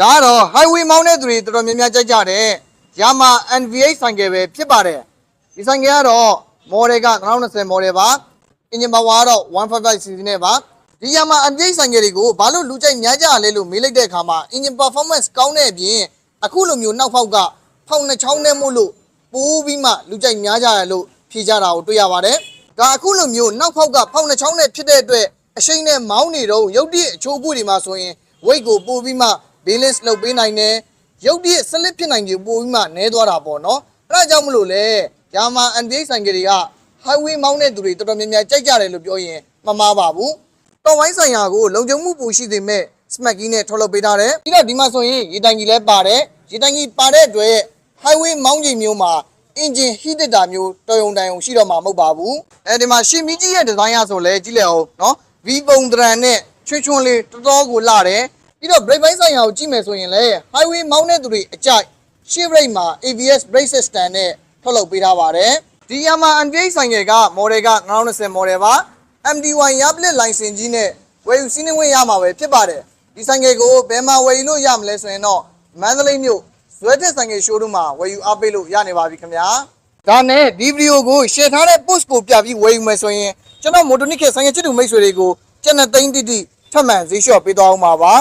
ဒါကတော့ highway မောင်းတဲ့သူတွေတော်တော်များများကြိုက်ကြတယ် Yamaha NVH ဆိုင်ကယ်ပဲဖြစ်ပါတယ်ဒီဆိုင်ကယ်ကတော့ model က2020 model ပါ engine power ကတော့ 155cc နဲ့ပါဒီ Yamaha NVH ဆိုင်ကယ်တွေကိုဘာလို့လူကြိုက်များကြလဲလို့မေးလိုက်တဲ့အခါမှာ engine performance ကောင်းတဲ့အပြင်အခုလိုမျိုးနောက်ဖောက်ကဖောက်နှစ်ချောင်းနဲ့မို့လို့ပိုးပြီးမှလူကြိုက်များကြရလို့ဖြေကြတာကိုတွေ့ရပါတယ်ဒါအခုလိုမျိုးနောက်ဖောက်ကဖောက်နှစ်ချောင်းနဲ့ဖြစ်တဲ့အတွက်အရှိန်နဲ့မောင်းနေတော့ရုပ်တရက်အချိုးအပွေတွေမှာဆိုရင် weight ကိုပို့ပြီးမှ balance လုပ်ပေးနိုင်တယ်ရုပ်တရက်ဆက်လက်ဖြစ်နိုင်တယ်ပို့ပြီးမှနဲသွားတာပေါ့နော်အဲဒါကြောင့်မလို့လေ Yamaha NVH ဆိုင်ကယ်တွေက highway မောင်းတဲ့သူတွေတော်တော်များများကြိုက်ကြတယ်လို့ပြောရင်မမှားပါဘူးတော်ဝိုင်းဆိုင်ရာကိုလုံခြုံမှုပူရှိသေးမဲ့ smart key နဲ့ထုတ်လုပ်ပေးထားတယ်ပြီးတော့ဒီမှာဆိုရင်ရေတိုင်ကြီးလည်းပါတယ်ရေတိုင်ကြီးပါတဲ့အတွက် highway မောင်းချိန်မျိုးမှာ engine heated တာမျိုးတော်ရုံတိုင်ုံရှိတော့မှာမဟုတ်ပါဘူးအဲဒီမှာရှင်မီကြီးရဲ့ဒီဇိုင်းရဆိုလဲကြည့်လိုက်အောင်နော် V ပုံသဏ္ဍာန်နဲ့ချွတ်ချွန်းလေးတော်တော်ကိုလှတယ် ပြီးတော့ brake ပိုင်းဆိုင်ရာကိုကြည့်မယ်ဆိုရင်လည်း highway မောင်းတဲ့သူတွေအကြိုက် shift brake မှာ ABS brake system နဲ့ထုတ်လုပ်ပေးထားပါတယ်ဒီ Yamaha NVH ဆိုင်ကယ်က model က2020 model ပါ MD1 ရပလက် license ကြီးနဲ့ဝယ်ယူစီးနှင်းဝင်ရမှာပဲဖြစ်ပါတယ်ဒီဆိုင်ကယ်ကိုဘယ်မှာဝယ်ယူလို့ရမလဲဆိုရင်တော့မန္တလေးမြို့ဇွဲတက်ဆိုင်ကယ် showroom မှာဝယ်ယူအားပေးလို့ရနေပါပြီခင်ဗျာဒါနဲ့ဒီဗီဒီယိုကို share ထားတဲ့ post ကိုပြပြီးဝယ်ယူမယ်ဆိုရင်ကျွန်တော် Motonik ရဲ့ဆိုင်ကယ်ချစ်သူမိတ်ဆွေတွေကိုကျန်တဲ့သိန်းတိတိထပ်မံဈေးလျှော့ပေးသွားအောင်ပါပါ